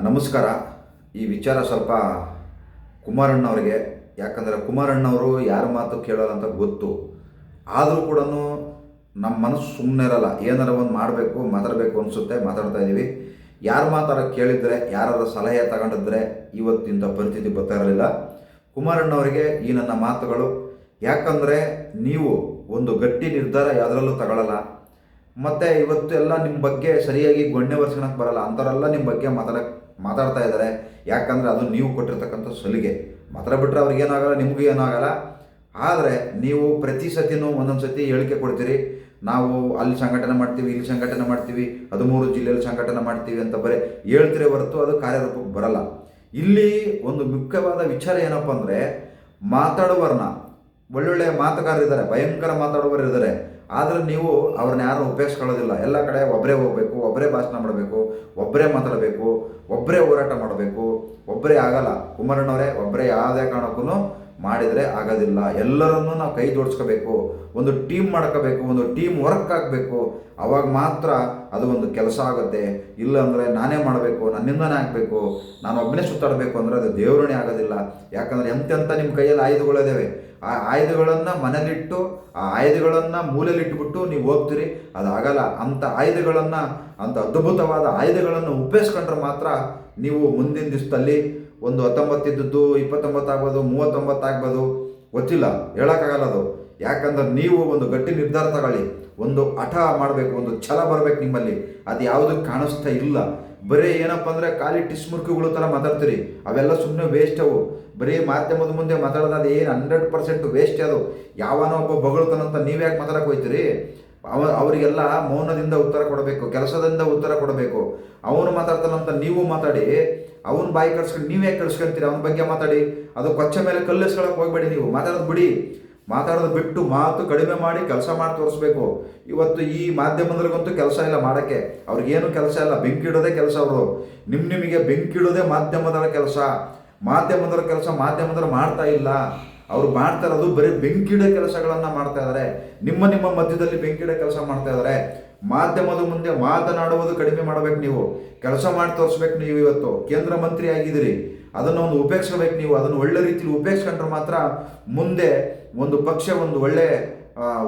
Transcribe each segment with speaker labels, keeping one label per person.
Speaker 1: ನಮಸ್ಕಾರ. ಈ ವಿಚಾರ ಸ್ವಲ್ಪ ಕುಮಾರಣ್ಣವ್ರಿಗೆ. ಯಾಕಂದರೆ ಕುಮಾರಣ್ಣವರು ಯಾರ ಮಾತು ಕೇಳೋಲ್ಲ ಅಂತ ಗೊತ್ತು. ಆದರೂ ಕೂಡ ನಮ್ಮ ಮನಸ್ಸು ಸುಮ್ಮನೆ ಇರಲ್ಲ. ಏನಾರ ಒಂದು ಮಾಡಬೇಕು, ಮಾತಾಡಬೇಕು ಅನಿಸುತ್ತೆ, ಮಾತಾಡ್ತಾ ಇದ್ದೀವಿ ಯಾರು ಮಾತಾರ ಕೇಳಿದರೆ, ಯಾರಾರ ಸಲಹೆ ತಗೊಂಡಿದ್ರೆ ಇವತ್ತಿಂಥ ಪರಿಸ್ಥಿತಿ ಬರ್ತಾ ಇರಲಿಲ್ಲ. ಕುಮಾರಣ್ಣವರಿಗೆ ಈ ನನ್ನ ಮಾತುಗಳು, ಯಾಕಂದರೆ ನೀವು ಒಂದು ಗಟ್ಟಿ ನಿರ್ಧಾರ ಯಾವುದರಲ್ಲೂ ತಗೊಳ್ಳಲ್ಲ ಮತ್ತು ಇವತ್ತು ಎಲ್ಲ ನಿಮ್ಮ ಬಗ್ಗೆ ಸರಿಯಾಗಿ ಗೊಣ್ಣೆ ಬರ್ಸ್ಕೊಳಕ್ಕೆ ಬರಲ್ಲ. ಅಂಥವರೆಲ್ಲ ನಿಮ್ಮ ಬಗ್ಗೆ ಮಾತಾಡಕ್ಕೆ ಮಾತಾಡ್ತಾ ಇದ್ದಾರೆ. ಯಾಕಂದರೆ ಅದು ನೀವು ಕೊಟ್ಟಿರ್ತಕ್ಕಂಥ ಸಲಿಗೆ. ಮಾತಾಡ್ಬಿಟ್ರೆ ಅವ್ರಿಗೇನಾಗಲ್ಲ, ನಿಮಗೂ ಏನಾಗಲ್ಲ. ಆದರೆ ನೀವು ಪ್ರತಿ ಸತಿನೂ ಒಂದೊಂದು ಸತಿ ಹೇಳಿಕೆ ಕೊಡ್ತೀರಿ. ನಾವು ಅಲ್ಲಿ ಸಂಘಟನೆ ಮಾಡ್ತೀವಿ, ಇಲ್ಲಿ ಸಂಘಟನೆ ಮಾಡ್ತೀವಿ, ಹದಿಮೂರು ಜಿಲ್ಲೆಯಲ್ಲಿ ಸಂಘಟನೆ ಮಾಡ್ತೀವಿ ಅಂತ ಬರೀ ಹೇಳ್ತೀರಿ ಹೊರತು ಅದು ಕಾರ್ಯರೂಪಕ್ಕೆ ಬರಲ್ಲ. ಇಲ್ಲಿ ಒಂದು ಮುಖ್ಯವಾದ ವಿಚಾರ ಏನಪ್ಪ ಅಂದರೆ ಮಾತಾಡುವರನ್ನ ಒಳ್ಳೊಳ್ಳೆ ಮಾತುಗಾರರಿದ್ದಾರೆ, ಭಯಂಕರ ಮಾತಾಡುವವರು ಇದ್ದಾರೆ. ಆದರೆ ನೀವು ಅವ್ರನ್ನ ಯಾರನ್ನು ಉಪಯೋಗಿಸ್ಕೊಳ್ಳೋದಿಲ್ಲ. ಎಲ್ಲ ಕಡೆ ಒಬ್ಬರೇ ಹೋಗಬೇಕು. ಒಬ್ಬರೇ ಭಾಷಣ ಮಾಡಬೇಕು ಒಬ್ಬರೇ ಮಾತಾಡಬೇಕು ಒಬ್ಬರೇ ಹೋರಾಟ ಮಾಡಬೇಕು ಒಬ್ಬರೇ ಆಗಲ್ಲ. ಕುಮಾರಣ್ಣವರೇ ಒಬ್ಬರೇ ಯಾವುದೇ ಕಾರಣಕ್ಕೂ ಮಾಡಿದರೆ ಆಗೋದಿಲ್ಲ. ಎಲ್ಲರನ್ನೂ ನಾವು ಕೈ ಜೋಡಿಸ್ಕೋಬೇಕು, ಒಂದು ಟೀಮ್ ಮಾಡ್ಕೋಬೇಕು, ಒಂದು ಟೀಮ್ ವರ್ಕ್ ಆಗಬೇಕು ಅವಾಗ ಮಾತ್ರ ಅದು ಒಂದು ಕೆಲಸ ಆಗುತ್ತೆ. ಇಲ್ಲ ಅಂದರೆ ನಾನೇ ಮಾಡಬೇಕು ನನ್ನಿಂದನೇ ಆಗಬೇಕು, ನಾನು ಒಬ್ಬನೇ ಸುತ್ತಾಡಬೇಕು ಅಂದರೆ ಅದು ದೇವರಣೆ ಆಗೋದಿಲ್ಲ. ಯಾಕಂದರೆ ಎಂತೆಂಥ ನಿಮ್ಮ ಕೈಯಲ್ಲಿ ಆಯುಧಗಳಿದ್ದಾವೆ ಆ ಆಯುಧಗಳನ್ನು ಮನೇಲಿಟ್ಟು ಆ ಆಯುಧಗಳನ್ನು ಮೂಲೆಯಲ್ಲಿಟ್ಟುಬಿಟ್ಟು ನೀವು ಹೋಗ್ತೀರಿ. ಅದಾಗಲ್ಲ, ಅಂಥ ಆಯುಧಗಳನ್ನು, ಅಂಥ ಅದ್ಭುತವಾದ ಆಯುಧಗಳನ್ನು ಉಪಯೋಗಿಸ್ಕೊಂಡ್ರೆ ಮಾತ್ರ ನೀವು ಮುಂದಿನ ದಿವಸದಲ್ಲಿ ಒಂದು ಹತ್ತೊಂಬತ್ತಿದ್ದದ್ದು ಇಪ್ಪತ್ತೊಂಬತ್ತು ಆಗ್ಬೋದು ಮೂವತ್ತೊಂಬತ್ತು ಆಗ್ಬೋದು ಗೊತ್ತಿಲ್ಲ, ಹೇಳೋಕ್ಕಾಗಲ್ಲ ಅದು. ಯಾಕಂದ್ರೆ ನೀವು ಒಂದು ಗಟ್ಟಿ ನಿರ್ಧಾರ ತಗೊಳ್ಳಿ. ಒಂದು ಹಠ ಮಾಡಬೇಕು, ಒಂದು ಛಲ ಬರಬೇಕು ನಿಮ್ಮಲ್ಲಿ. ಅದು ಯಾವುದು ಕಾಣಿಸ್ತಾ ಇಲ್ಲ. ಬರೀ ಏನಪ್ಪ ಅಂದರೆ ಖಾಲಿ ಟಿಸ್ಮುರ್ಕಿಗಳು ಥರ ಮಾತಾಡ್ತೀರಿ. ಅವೆಲ್ಲ ಸುಮ್ಮನೆ ವೇಸ್ಟ್ ಅವು. ಬರೀ ಮಾಧ್ಯಮದ ಮುಂದೆ ಮಾತಾಡೋದು ಅದು ಏನು ಹಂಡ್ರೆಡ್ ಪರ್ಸೆಂಟ್ ವೇಸ್ಟ್ ಅದು. ಯಾವನೋ ಒಬ್ಬ ಬಗಳ್ತಾನಂತ ನೀವ್ಯಾಕೆ ಮಾತಾಡಕ್ಕೆ ಹೋಯ್ತೀರಿ? ಅವ ಅವರಿಗೆಲ್ಲ ಮೌನದಿಂದ ಉತ್ತರ ಕೊಡಬೇಕು, ಕೆಲಸದಿಂದ ಉತ್ತರ ಕೊಡಬೇಕು. ಅವನು ಮಾತಾಡ್ತಾನಂತ ನೀವು ಮಾತಾಡಿ, ಅವನ ಬಾಯಿ ಕಳ್ಸ್ಕೊಂಡು ನೀವೇ ಕಳ್ಸ್ಕೊಂತೀರಿ ಅವನ ಬಗ್ಗೆ ಮಾತಾಡಿ. ಅದು ಕೊಚ್ಚ ಮೇಲೆ ಕಲ್ಲಿಸ್ಕೊಳಕ್ಕೆ ಹೋಗ್ಬೇಡಿ ನೀವು. ಮಾತಾಡೋದು ಬಿಡಿ. ಮಾತಾಡೋದು ಬಿಟ್ಟು ಮಾತು ಕಡಿಮೆ ಮಾಡಿ ಕೆಲಸ ಮಾಡಿ ತೋರಿಸ್ಬೇಕು. ಇವತ್ತು ಈ ಮಾಧ್ಯಮದವ್ರಿಗಂತೂ ಕೆಲಸ ಇಲ್ಲ ಮಾಡೋಕ್ಕೆ. ಅವ್ರಿಗೇನು ಕೆಲಸ ಇಲ್ಲ. ಬೆಂಕಿ ಇಡೋದೇ ಕೆಲಸ ಅವರು. ನಿಮ್ಮ ನಿಮಗೆ ಬೆಂಕಿ ಇಡೋದೇ ಮಾಧ್ಯಮದವರ ಕೆಲಸ. ಮಾಧ್ಯಮದವ್ರ ಕೆಲಸ ಮಾಧ್ಯಮದವ್ರು ಮಾಡ್ತಾ ಇಲ್ಲ. ಅವ್ರು ಮಾಡ್ತಾ ಇರೋದು ಬರೀ ಬೆಂಕಿಡ ಕೆಲಸಗಳನ್ನು ಮಾಡ್ತಾ ಇದ್ದಾರೆ ನಿಮ್ಮ ನಿಮ್ಮ ಮಧ್ಯದಲ್ಲಿ ಬೆಂಕಿಡ ಕೆಲಸ ಮಾಡ್ತಾ ಇದ್ದಾರೆ ಮಾಧ್ಯಮದ ಮುಂದೆ ಮಾತನಾಡುವುದು ಕಡಿಮೆ ಮಾಡಬೇಕು ನೀವು. ಕೆಲಸ ಮಾಡಿ ತೋರಿಸ್ಬೇಕು ನೀವು ಇವತ್ತು. ಕೇಂದ್ರ ಮಂತ್ರಿ ಆಗಿದ್ದೀರಿ. ಅದನ್ನು ಒಂದು ಉಪೇಕ್ಷಬೇಕು ನೀವು. ಅದನ್ನು ಒಳ್ಳೆ ರೀತಿಯಲ್ಲಿ ಉಪೇಕ್ಷಿಸ್ಕೊಂಡ್ರೆ ಮಾತ್ರ ಮುಂದೆ ಒಂದು ಪಕ್ಷ ಒಂದು ಒಳ್ಳೆ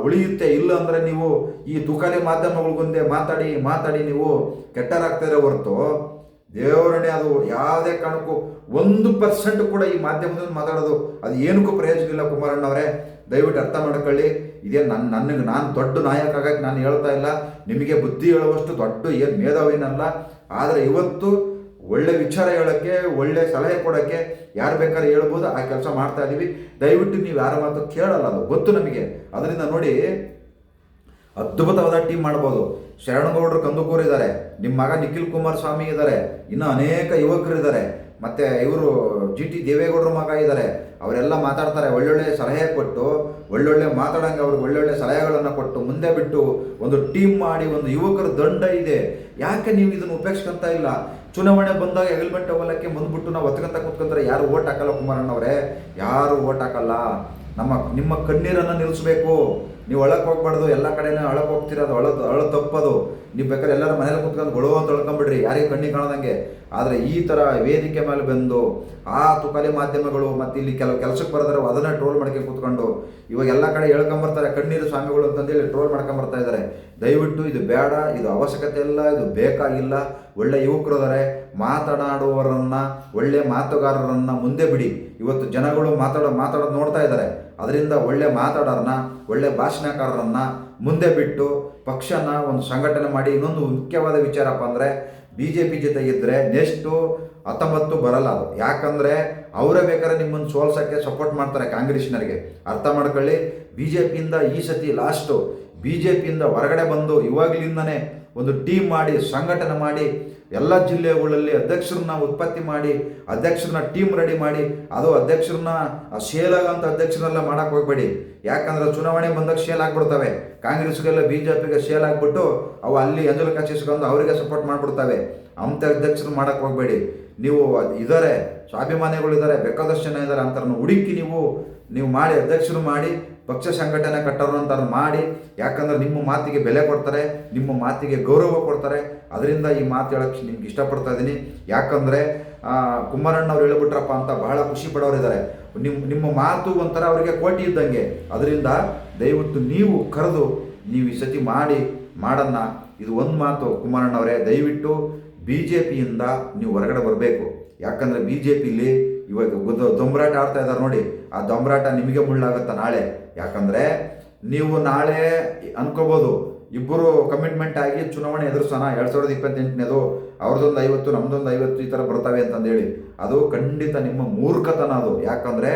Speaker 1: ಉಳಿಯುತ್ತೆ. ಇಲ್ಲ ಅಂದರೆ ನೀವು ಈ ತುಕಾಲಿ ಮಾಧ್ಯಮಗಳ ಮುಂದೆ ಮಾತಾಡಿ ಮಾತಾಡಿ ನೀವು ಕೆಟ್ಟರಾಗ್ತಾ ಹೊರತು ದೇವರಣೆ ಅದು ಯಾವುದೇ ಕಾರಣಕ್ಕೂ ಒಂದು ಪರ್ಸೆಂಟ್ ಕೂಡ ಈ ಮಾಧ್ಯಮದಿಂದ ಮಾತಾಡೋದು ಅದು ಏನಕ್ಕೂ ಪ್ರಯೋಜನ ಇಲ್ಲ ಕುಮಾರಣ್ಣವರೇ ದಯವಿಟ್ಟು ಅರ್ಥ ಮಾಡ್ಕೊಳ್ಳಿ. ಇದೇ ನನ್ನ ನನಗೆ ನಾನು ದೊಡ್ಡ ನಾಯಕ ಆಗಕ್ಕೆ ನಾನು ಹೇಳ್ತಾ ಇಲ್ಲ. ನಿಮಗೆ ಬುದ್ಧಿ ಹೇಳುವಷ್ಟು ದೊಡ್ಡ ಏನು ಮೇಧಾವಿನಲ್ಲ ಆದರೆ ಇವತ್ತು ಒಳ್ಳೆ ವಿಚಾರ ಹೇಳೋಕ್ಕೆ, ಒಳ್ಳೆ ಸಲಹೆ ಕೊಡೋಕ್ಕೆ ಯಾರು ಬೇಕಾದ್ರೆ ಹೇಳ್ಬೋದು. ಆ ಕೆಲಸ ಮಾಡ್ತಾ ಇದ್ದೀವಿ ದಯವಿಟ್ಟು ನೀವು ಯಾರ ಮಾತು ಕೇಳಲ್ಲ ಅದು. ಗೊತ್ತು ನಮಗೆ. ಅದರಿಂದ ನೋಡಿ ಅದ್ಭುತವಾದ ಟೀಮ್ ಮಾಡ್ಬೋದು. ಶರಣಗೌಡರು ಕಂದುಕೂರ್ ಇದ್ದಾರೆ ನಿಮ್ಮ ಮಗ ನಿಖಿಲ್ ಕುಮಾರಸ್ವಾಮಿ ಇದ್ದಾರೆ. ಇನ್ನು ಅನೇಕ ಯುವಕರು ಇದ್ದಾರೆ. ಮತ್ತು ಇವರು ಜಿ ಟಿ ದೇವೇಗೌಡರ ಮಗ ಇದ್ದಾರೆ. ಅವರೆಲ್ಲ ಮಾತಾಡ್ತಾರೆ. ಒಳ್ಳೊಳ್ಳೆ ಸಲಹೆ ಕೊಟ್ಟು, ಒಳ್ಳೊಳ್ಳೆ ಮಾತಾಡೋಂಗೆ ಅವ್ರಿಗೆ ಒಳ್ಳೊಳ್ಳೆ ಸಲಹೆಗಳನ್ನು ಕೊಟ್ಟು ಮುಂದೆ ಬಿಟ್ಟು ಒಂದು ಟೀಮ್ ಮಾಡಿ ಒಂದು ಯುವಕರ ದಂಡ ಇದೆ. ಯಾಕೆ ನೀವು ಇದನ್ನು ಉಪೇಕ್ಷಿಸ್ಕೊಂತ ಇಲ್ಲ? ಚುನಾವಣೆ ಬಂದಾಗ ಹೆಗಲ್ಮೆಂಟ್ ಅವಲಕ್ಕೆ ಬಂದ್ಬಿಟ್ಟು ನಾವು ಒತ್ಕೊಂತ ಕೂತ್ಕೊಂತಾರೆ. ಯಾರು ಓಟ್ ಹಾಕಲ್ಲ ಕುಮಾರಣ್ಣವರೇ? ಯಾರು ಓಟ್ ಹಾಕಲ್ಲ? ನಮ್ಮ, ನಿಮ್ಮ ಕಣ್ಣೀರನ್ನು ನಿಲ್ಲಿಸ್ಬೇಕು. ನೀವು ಒಳಕ್ಕೆ ಹೋಗ್ಬಾರ್ದು, ಎಲ್ಲ ಕಡೆನೂ ಅಳಕ್ಕೆ ಹೋಗ್ತಿರೋದು ಅಳ ಅಳ ತಪ್ಪದು. ನೀವು ಬೇಕಾದ್ರೆ ಎಲ್ಲರ ಮನೇಲಿ ಕುತ್ಕೊಂಡು ಗೊಳುವ ಅಂತ ಹೇಳ್ಕೊಂಬಿಡ್ರಿ ಯಾರಿಗೆ ಕಣ್ಣಿಗೆ ಕಾಣದಂಗೆ. ಆದರೆ ಈ ಥರ ವೇದಿಕೆ ಮೇಲೆ ಬಂದು ಆ ತುಕಲಿ ಮಾಧ್ಯಮಗಳು ಮತ್ತು ಇಲ್ಲಿ ಕೆಲವು ಕೆಲಸಕ್ಕೆ ಬರೋದ್ರೆ ಅದನ್ನ ಟ್ರೋಲ್ ಮಾಡ್ಕೊಂಡು ಕೂತ್ಕೊಂಡು ಇವಾಗ ಎಲ್ಲ ಕಡೆ ಹೇಳ್ಕೊಂಬರ್ತಾರೆ, ಕಣ್ಣೀರು ಸ್ವಾಮಿಗಳು ಅಂತಂದೇಳಿ ಟ್ರೋಲ್ ಮಾಡ್ಕೊಂಬರ್ತಾ ಇದ್ದಾರೆ ದಯವಿಟ್ಟು ಇದು ಬೇಡ, ಇದು ಅವಶ್ಯಕತೆ ಇಲ್ಲ, ಇದು ಬೇಕಾಗಿಲ್ಲ. ಒಳ್ಳೆ ಯುವಕರು ಇದ್ದಾರೆ ಮಾತನಾಡುವವರನ್ನು, ಒಳ್ಳೆ ಮಾತುಗಾರರನ್ನು ಮುಂದೆ ಬಿಡಿ. ಇವತ್ತು ಜನಗಳು ಮಾತಾಡೋ, ಮಾತಾಡೋದು ನೋಡ್ತಾ ಇದ್ದಾರೆ ಅದರಿಂದ ಒಳ್ಳೆ ಮಾತಾಡೋರನ್ನ ಒಳ್ಳೆ ಭಾಷಣಕಾರರನ್ನ ಮುಂದೆ ಬಿಟ್ಟು ಪಕ್ಷನ ಒಂದು ಸಂಘಟನೆ ಮಾಡಿ ಇನ್ನೊಂದು ಮುಖ್ಯವಾದ ವಿಚಾರಪ್ಪ ಅಂದರೆ ಬಿ ಜೆ ಪಿ ಜೊತೆಗಿದ್ದರೆ ನೆಕ್ಸ್ಟು ಹತ್ತೊಂಬತ್ತು ಬರಲ್ಲ ಅದು. ಯಾಕಂದರೆ ಅವರೇ ಬೇಕಾದ್ರೆ ನಿಮ್ಮನ್ನು ಸೋಲ್ಸೋಕ್ಕೆ ಸಪೋರ್ಟ್ ಮಾಡ್ತಾರೆ ಕಾಂಗ್ರೆಸ್ನರಿಗೆ ಅರ್ಥ ಮಾಡ್ಕೊಳ್ಳಿ ಬಿ ಜೆ ಪಿಯಿಂದ ಈ ಸತಿ ಲಾಸ್ಟು ಬಿ ಜೆ ಪಿಯಿಂದ ಹೊರಗಡೆ ಬಂದು ಇವಾಗಲಿಂದನೇ ಒಂದು ಟೀಮ್ ಮಾಡಿ, ಸಂಘಟನೆ ಮಾಡಿ, ಎಲ್ಲ ಜಿಲ್ಲೆಗಳಲ್ಲಿ ಅಧ್ಯಕ್ಷರನ್ನ ಉತ್ಪತ್ತಿ ಮಾಡಿ, ಅಧ್ಯಕ್ಷರನ್ನ ಟೀಮ್ ರೆಡಿ ಮಾಡಿ, ಅದು ಅಧ್ಯಕ್ಷರನ್ನ ಶೇಲ್ ಆಗಂತ ಅಧ್ಯಕ್ಷರನ್ನೆಲ್ಲ ಮಾಡಕ್ಕೆ ಹೋಗ್ಬೇಡಿ. ಯಾಕಂದ್ರೆ ಚುನಾವಣೆ ಬಂದಾಗ ಶೇಲ್ ಆಗ್ಬಿಡ್ತವೆ. ಕಾಂಗ್ರೆಸ್ಗೆಲ್ಲ ಬಿ ಜೆ ಪಿಗೆ ಶೇಲ್ ಆಗ್ಬಿಟ್ಟು ಅವು ಅಲ್ಲಿ ಎಂಜಲ್ ಕಚ್ಚಿಸ್ಕೊಂಡು ಅವರಿಗೆ ಸಪೋರ್ಟ್ ಮಾಡಿಬಿಡ್ತವೆ. ಅಂತ ಅಧ್ಯಕ್ಷರು ಮಾಡಕ್ಕೆ ಹೋಗ್ಬೇಡಿ. ನೀವು ಇದ್ದಾರೆ ಸ್ವಾಭಿಮಾನಿಗಳು ಇದ್ದಾರೆ ಬೇಕಾದಷ್ಟು ಜನ ಇದ್ದಾರೆ ಅಂತಾರನ್ನು ಹುಡುಕಿ ನೀವು ನೀವು ಮಾಡಿ, ಅಧ್ಯಕ್ಷರು ಮಾಡಿ, ಪಕ್ಷ ಸಂಘಟನೆ ಕಟ್ಟೋರು ಅಂತ ಮಾಡಿ, ಯಾಕಂದ್ರೆ ನಿಮ್ಮ ಮಾತಿಗೆ ಬೆಲೆ ಕೊಡ್ತಾರೆ, ನಿಮ್ಮ ಮಾತಿಗೆ ಗೌರವ ಕೊಡ್ತಾರೆ. ಅದರಿಂದ ಈ ಮಾತು ಹೇಳಕ್ಕೆ ನಿಮ್ಗೆ ಇಷ್ಟಪಡ್ತಾ ಇದ್ದೀನಿ. ಯಾಕಂದರೆ ಕುಮಾರಣ್ಣ ಅವ್ರು ಹೇಳ್ಬಿಟ್ರಪ್ಪ ಅಂತ ಬಹಳ ಖುಷಿ ಪಡೋರಿದ್ದಾರೆ ನಿಮ್ಮ ನಿಮ್ಮ ಮಾತು ಒಂಥರ ಅವರಿಗೆ ಕೋಟಿ ಇದ್ದಂಗೆ. ಅದರಿಂದ ದಯವಿಟ್ಟು ನೀವು ಕರೆದು, ನೀವು ಈ ಸತಿ ಮಾಡಿ, ಮಾಡನ್ನ. ಇದು ಒಂದು ಮಾತು ಕುಮಾರಣ್ಣವರೇ ದಯವಿಟ್ಟು ಬಿ ಜೆ ಪಿಯಿಂದ ನೀವು ಹೊರಗಡೆ ಬರಬೇಕು. ಯಾಕಂದರೆ ಬಿ ಜೆ ಪಿಲಿ ಇವಾಗ ದೊಂಬರಾಟ ಆಡ್ತಾ ಇದ್ದಾರೆ ನೋಡಿ. ಆ ದೊಂಬರಾಟ ನಿಮಗೆ ಮುಳ್ಳಾಗತ್ತ ನಾಳೆ? ಯಾಕಂದರೆ ನೀವು ನಾಳೆ ಅನ್ಕೋಬಹುದು ಇಬ್ಬರು ಕಮಿಟ್ಮೆಂಟ್ ಆಗಿ ಚುನಾವಣೆ ಎದುರಿಸೋಣ. ಎರಡು ಸಾವಿರದ ಇಪ್ಪತ್ತೆಂಟನೇದು ಅವ್ರದ್ದೊಂದು ಐವತ್ತು, ನಮ್ದೊಂದು ಐವತ್ತು ಈ ಥರ ಬರ್ತವೆ ಅಂತಂದೇಳಿ. ಅದು ಖಂಡಿತ ನಿಮ್ಮ ಮೂರ್ಖತನ ಅದು. ಯಾಕಂದರೆ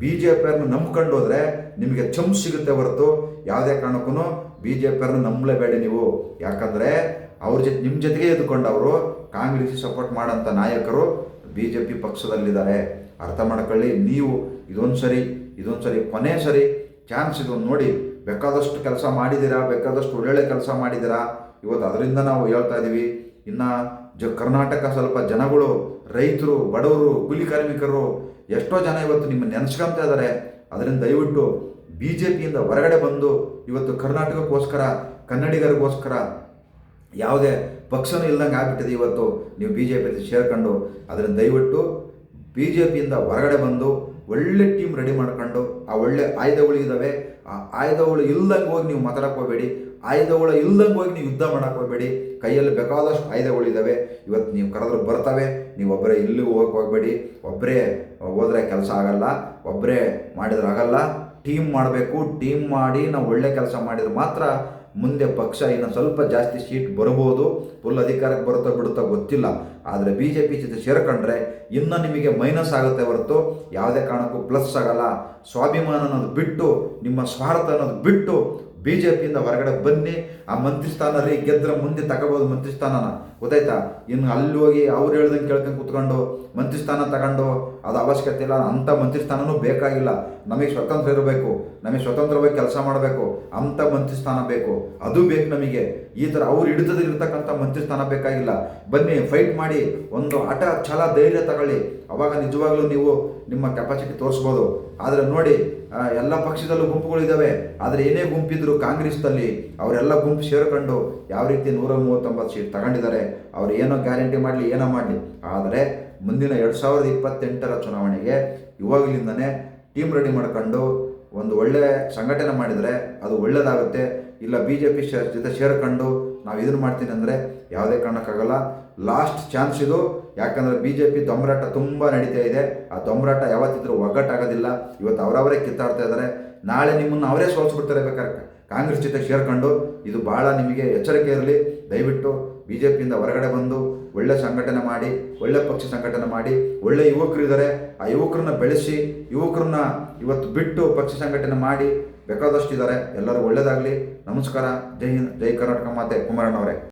Speaker 1: ಬಿ ಜೆ ಪಿಯವ್ರನ್ನ ನಂಬ್ಕೊಂಡು ಹೋದ್ರೆ ನಿಮಗೆ ಚಮ್ ಸಿಗುತ್ತೆ ಹೊರತು. ಯಾವುದೇ ಕಾರಣಕ್ಕೂ ಬಿ ಜೆ ಪಿಯವ್ರನ್ನ ನಂಬಲೇಬೇಡಿ ನೀವು. ಯಾಕಂದರೆ ಅವ್ರ ಜೊತೆ ನಿಮ್ಮ ಜೊತೆಗೆ ಎದ್ಕೊಂಡವರು ಕಾಂಗ್ರೆಸ್ ಸಪೋರ್ಟ್ ಮಾಡೋಂಥ ನಾಯಕರು ಬಿ ಜೆ ಪಿ ಪಕ್ಷದಲ್ಲಿದ್ದಾರೆ. ಅರ್ಥ ಮಾಡ್ಕೊಳ್ಳಿ, ನೀವು ಇದೊಂದು ಸರಿ ಇದೊಂದು ಸರಿ ಕೊನೆ ಸರಿ ಚಾನ್ಸ್ ಇದೊಂದು ನೋಡಿ, ಬೇಕಾದಷ್ಟು ಕೆಲಸ ಮಾಡಿದ್ದೀರಾ, ಬೇಕಾದಷ್ಟು ಒಳ್ಳೊಳ್ಳೆ ಕೆಲಸ ಮಾಡಿದ್ದೀರಾ? ಇವತ್ತು ಅದರಿಂದ ನಾವು ಹೇಳ್ತಾ ಇದ್ದೀವಿ ಇನ್ನು ಜ, ಕರ್ನಾಟಕ ಸ್ವಲ್ಪ ಜನಗಳು, ರೈತರು, ಬಡವರು, ಕೂಲಿ ಕಾರ್ಮಿಕರು, ಎಷ್ಟೋ ಜನ ಇವತ್ತು ನಿಮ್ಮ ನೆನೆಸ್ಕೊಂತ ಇದ್ದಾರೆ. ಅದರಿಂದ ದಯವಿಟ್ಟು ಬಿ ಜೆ ಪಿಯಿಂದ ಹೊರಗಡೆ ಬಂದು, ಇವತ್ತು ಕರ್ನಾಟಕಕ್ಕೋಸ್ಕರ, ಕನ್ನಡಿಗರಿಗೋಸ್ಕರ ಯಾವುದೇ ಪಕ್ಷನೂ ಇಲ್ದಂಗೆ ಆಗ್ಬಿಟ್ಟಿದೆ ಇವತ್ತು. ನೀವು ಬಿ ಜೆ ಪಿಯಲ್ಲಿ ಸೇರ್ಕೊಂಡು ಅದರಿಂದ ದಯವಿಟ್ಟು ಬಿ ಜೆ ಪಿಯಿಂದ ಹೊರಗಡೆ ಬಂದು ಒಳ್ಳೆ ಟೀಮ್ ರೆಡಿ ಮಾಡ್ಕೊಂಡು ಆ ಒಳ್ಳೆ ಆಯುಧಗಳು ಇದ್ದಾವೆ ಆ ಆಯುಧಗಳು ಇಲ್ದಂಗೆ ಹೋಗಿ ನೀವು ಮಾತಾಡಕ್ಕೆ ಹೋಗಬೇಡಿ. ಆಯುಧಗಳು ಇಲ್ದಂಗೆ ಹೋಗಿ ನೀವು ಯುದ್ಧ ಮಾಡಕ್ಕೆ ಹೋಗಬೇಡಿ. ಕೈಯಲ್ಲಿ ಬೇಕಾದಷ್ಟು ಆಯುಧಗಳು ಇದ್ದಾವೆ ಇವತ್ತು ನೀವು ಕರೆದ್ರೆ ಬರ್ತವೆ. ನೀವು ಒಬ್ಬರೇ ಇಲ್ಲಿ ಹೋಗಕ್ಕೆ ಹೋಗಬೇಡಿ. ಒಬ್ಬರೇ ಹೋದರೆ ಕೆಲಸ ಆಗಲ್ಲ. ಒಬ್ಬರೇ ಮಾಡಿದ್ರೆ ಆಗಲ್ಲ. ಟೀಮ್ ಮಾಡಬೇಕು, ಟೀಮ್ ಮಾಡಿ ನಾವು ಒಳ್ಳೆ ಕೆಲಸ ಮಾಡಿದ್ರೆ ಮಾತ್ರ ಮುಂದೆ ಪಕ್ಷ ಇನ್ನು ಸ್ವಲ್ಪ ಜಾಸ್ತಿ ಸೀಟ್ ಬರ್ಬೋದು ಫುಲ್ ಅಧಿಕಾರಕ್ಕೆ ಬರುತ್ತೋ ಬಿಡುತ್ತೋ ಗೊತ್ತಿಲ್ಲ. ಆದರೆ ಬಿ ಜೆ ಪಿ ಜೊತೆ ಸೇರ್ಕೊಂಡ್ರೆ ಇನ್ನೂ ನಿಮಗೆ ಮೈನಸ್ ಆಗುತ್ತೆ ಹೊರತು ಯಾವುದೇ ಕಾರಣಕ್ಕೂ ಪ್ಲಸ್ ಆಗಲ್ಲ. ಸ್ವಾಭಿಮಾನ ಅನ್ನೋದು ಬಿಟ್ಟು, ನಿಮ್ಮ ಸ್ವಾರ್ಥ ಅನ್ನೋದು ಬಿಟ್ಟು ಬಿ ಜೆ ಪಿಯಿಂದ ಹೊರಗಡೆ ಬನ್ನಿ, ಆ ಮಂತ್ರಿ ಸ್ಥಾನ ರೀ, ಗೆದ್ರೆ ಮುಂದೆ ತಗೋಬೋದು ಮಂತ್ರಿ ಸ್ಥಾನನ. ಗೊತ್ತಾಯ್ತಾ? ಇನ್ನು ಅಲ್ಲಿ ಹೋಗಿ ಅವ್ರು ಹೇಳ್ದಂಗೆ ಕೇಳ್ಕೊಂಡು ಕೂತ್ಕೊಂಡು, ಮಂತ್ರಿ ಸ್ಥಾನ ತಗೊಂಡು, ಅದು ಅವಶ್ಯಕತೆ ಇಲ್ಲ, ಅಂಥ ಮಂತ್ರಿ ಸ್ಥಾನನೂ ಬೇಕಾಗಿಲ್ಲ. ನಮಗೆ ಸ್ವತಂತ್ರ ಇರಬೇಕು, ನಮಗೆ ಸ್ವತಂತ್ರವಾಗಿ ಕೆಲಸ ಮಾಡಬೇಕು, ಅಂಥ ಮಂತ್ರಿ ಸ್ಥಾನ ಬೇಕು. ಅದು ಬೇಕು ನಮಗೆ. ಈ ಥರ ಅವ್ರು ಹಿಡಿತದಲ್ಲಿ ಇರ್ತಕ್ಕಂಥ ಮಂತ್ರಿ ಸ್ಥಾನ ಬೇಕಾಗಿಲ್ಲ. ಬನ್ನಿ ಫೈಟ್ ಮಾಡಿ, ಒಂದು ಹಠ ಛಲ ಧೈರ್ಯ ತಗೊಳ್ಳಿ. ಅವಾಗ ನಿಜವಾಗ್ಲೂ ನೀವು ನಿಮ್ಮ ಕೆಪಾಸಿಟಿ ತೋರಿಸ್ಬೋದು. ಆದರೆ ನೋಡಿ ಎಲ್ಲ ಪಕ್ಷದಲ್ಲೂ ಗುಂಪುಗಳಿದ್ದಾವೆ ಆದರೆ ಏನೇ ಗುಂಪಿದ್ರು ಕಾಂಗ್ರೆಸ್ನಲ್ಲಿ ಅವರೆಲ್ಲ ಗುಂಪು ಸೇರ್ಕೊಂಡು ಯಾವ ರೀತಿ ನೂರ ಮೂವತ್ತೊಂಬತ್ತು ಸೀಟ್ ತಗೊಂಡಿದ್ದಾರೆ, ಅವ್ರು ಏನೋ ಗ್ಯಾರಂಟಿ ಮಾಡಲಿ, ಏನೋ ಮಾಡಲಿ. ಆದರೆ ಮುಂದಿನ ಎರಡು ಸಾವಿರದ ಇಪ್ಪತ್ತೆಂಟರ ಚುನಾವಣೆಗೆ ಇವಾಗಲಿಂದನೇ ಟೀಮ್ ರೆಡಿ ಮಾಡ್ಕೊಂಡು ಒಂದು ಒಳ್ಳೆ ಸಂಘಟನೆ ಮಾಡಿದರೆ ಅದು ಒಳ್ಳೆಯದಾಗುತ್ತೆ ಇಲ್ಲ ಬಿ ಜೆ ಪಿ ಶೇರ್ ಜೊತೆ ಸೇರ್ಕೊಂಡು ನಾವು ಇದನ್ನು ಮಾಡ್ತೀನಿ ಅಂದರೆ ಯಾವುದೇ ಕಾರಣಕ್ಕಾಗಲ್ಲ. ಲಾಸ್ಟ್ ಚಾನ್ಸ್ ಇದು. ಯಾಕಂದರೆ ಬಿ ಜೆ ಪಿ ದೊಂಬರಾಟ ತುಂಬ ನಡೀತಾ ಇದೆ. ಆ ದೊಂಬರಾಟ ಯಾವತ್ತಿದ್ರೂ ಒಗ್ಗಟ್ಟಾಗೋದಿಲ್ಲ. ಇವತ್ತು ಅವರವರೇ ಕಿತ್ತಾಡ್ತಾ ಇದ್ದಾರೆ ನಾಳೆ ನಿಮ್ಮನ್ನು ಅವರೇ ಸೋಲ್ಸ್ಬಿಡ್ತಾರೆ ಬೇಕಾದ್ರೆ. ಕಾಂಗ್ರೆಸ್ ಜೊತೆ ಸೇರ್ಕೊಂಡು ಇದು ಭಾಳ ನಿಮಗೆ ಎಚ್ಚರಿಕೆ ಇರಲಿ. ದಯವಿಟ್ಟು ಬಿ ಜೆ ಪಿಯಿಂದ ಹೊರಗಡೆ ಬಂದು ಒಳ್ಳೆ ಸಂಘಟನೆ ಮಾಡಿ, ಒಳ್ಳೆ ಪಕ್ಷ ಸಂಘಟನೆ ಮಾಡಿ, ಒಳ್ಳೆ ಯುವಕರು ಇದ್ದಾರೆ ಆ ಯುವಕರನ್ನ ಬೆಳೆಸಿ, ಯುವಕರನ್ನ ಇವತ್ತು ಬಿಟ್ಟು ಪಕ್ಷ ಸಂಘಟನೆ ಮಾಡಿ ಬೇಕಾದಷ್ಟು ಇದ್ದಾರೆ ಎಲ್ಲರೂ ಒಳ್ಳೆಯದಾಗಲಿ ನಮಸ್ಕಾರ. ಜೈ ಹಿಂದ್ ಜೈ ಕರ್ನಾಟಕ ಮಾತೆ ಕುಮಾರಣ್ಣವರೇ.